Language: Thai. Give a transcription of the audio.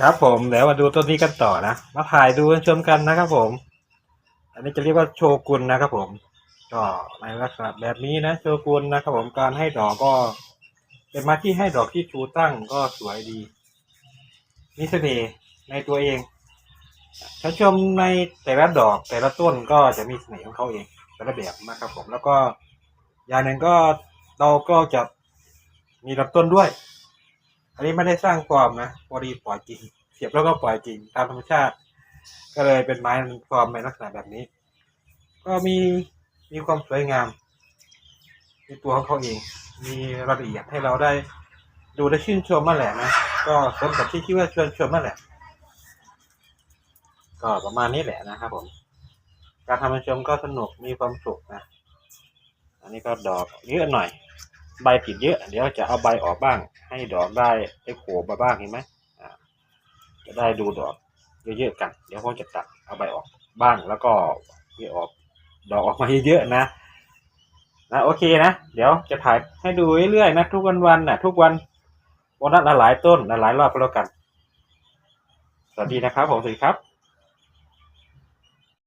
ครับผมเดี๋ยวมาดูต้นนี้กันต่อนะ มาถ่ายดูชมกันนะครับผม อันนี้จะเรียกว่าโชกุนนะครับผม ก็ในลักษณะแบบนี้นะ โชกุนนะครับผมการให้ดอกก็ เป็นม้ที่ให้ดอกที่ชูตั้งก็สวยดีมีเสน่ห์ในตัวเองถ้าชมในแต่ละดอกแต่ละต้นก็จะมีเสน่ห์ของเขาเองแต่ละแบบนะครับผมแล้วก็อย่างหนึ่งก็เราก็จะมีลำต้นด้วย อันนี้ไม่ได้สร้างฟอร์มนะพอดีปล่อยจริง เสียบแล้วก็ปล่อยจริง ตามธรรมชาติ ก็เลยเป็นไม้ฟอร์มในลักษณะแบบนี้ ก็มีมีความสวยงามในตัวของเขาเอง มีรายละเอียดให้เราได้ดูได้ชื่นชมมาแหละนะ ก็สมกับที่คิดว่าชวนชมมาแหละ ก็ประมาณนี้แหละนะครับผม การทำชมก็สนุกมีความสุขนะ อันนี้ก็ดอกเยอะหน่อย ใบติดเยอะ เดี๋ยวจะเอาใบออกบ้าง ให้ดอกได้ได้โผล่มาบ้างเห็นไหมจะได้ดูดอกเยอะๆกัน เดี๋ยวผมจะตัดเอาใบออกบ้างแล้วก็เยอะออกดอกออกมาเยอะๆนะนะโอเคนะ เดี๋ยวจะถ่ายให้ดูเรื่อยๆนะทุกวันวันๆนะทุกวันวันละหลายต้นหลายรอบก็แล้วกัน สวัสดีนะครับผมสวัสดีครับ